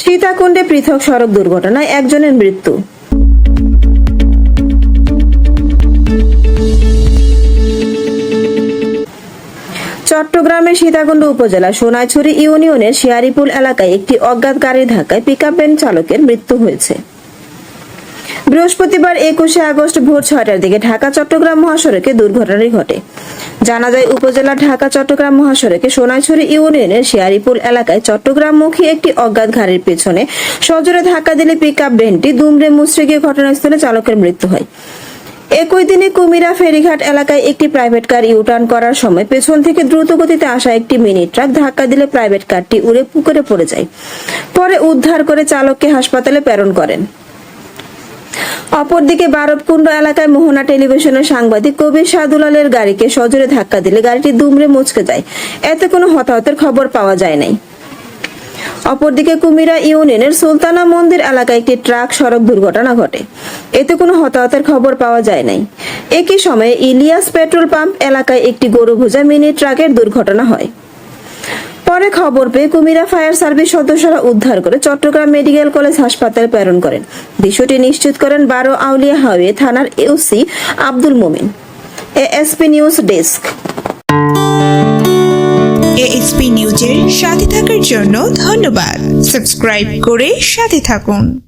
সীতাকুণ্ডে পৃথক সড়ক দুর্ঘটনায় একজনের মৃত্যু। চট্টগ্রামের সীতাকুণ্ড উপজেলা সোনাইছড়ি ইউনিয়নের শিয়ারিপুল এলাকায় একটি অজ্ঞাত গাড়ির ধাক্কায় পিকআপ ভ্যান চালকের মৃত্যু হয়েছে। বৃহস্পতিবার একুশে আগস্ট ভোর ছয়টার দিকে ঢাকা, চট্টগ্রাম মহাসড়কে দুর্ঘটনাটি ঘটে। জানা যায়, উপজেলা ঢাকা, চট্টগ্রাম মহাসড়কে সোনাইছড়ি ইউনিয়নের শিয়ারিপুল এলাকায় চট্টগ্রামমুখী একটি অজ্ঞাত ঘাড়ির পেছনে সজোরে ধাক্কা দিলে পিকআপ ভ্যানটি দুমড়ে মুচড়ে গিয়ে ঘটনাস্থলে চালকের মৃত্যু হয়। একই দিনে কুমিরা ফেরিঘাট এলাকায় একটি প্রাইভেট কার ইউটার্ন করার সময় পেছন থেকে দ্রুত গতিতে আসা একটি মিনি ট্রাক ধাক্কা দিলে প্রাইভেট কারটি উড়ে পুকুরে পড়ে যায়। পরে উদ্ধার করে চালককে হাসপাতালে প্রেরণ করেন। অপরদিকে বারবকুণ্ড এলাকায় মোহনা টেলিভিশনের সাংবাদিক কবির সাদুলালের গাড়িকে সজোরে ধাক্কা দিলে গাড়িটি দুমড়ে মুচকে যায়। এতে কোনো হতাহতের খবর পাওয়া যায় নাই অপরদিকে কুমিরা ইউনিয়নের সুলতানা মন্দির এলাকায় একটি ট্রাক সড়ক দুর্ঘটনা ঘটে। এতে কোনো হতাহতের খবর পাওয়া যায় নাই একই সময়ে ইলিয়াস পেট্রোল পাম্প এলাকায় একটি গরু ভোজা মিনি ট্রাকের দুর্ঘটনা হয়। পরে খবর পেয়ে কুমিরা ফায়ার সার্ভিস সদস্যরা উদ্ধার করে চট্টগ্রাম মেডিকেল কলেজ হাসপাতালে প্রেরণ করেন। বিষয়টি নিশ্চিত করেন বারো আউলিয়া হাওয়ে থানার AOC Abdul Momin. ASP news desk. ASP নিউজের সাথে থাকার জন্য ধন্যবাদ। সাবস্ক্রাইব করে সাথে থাকুন।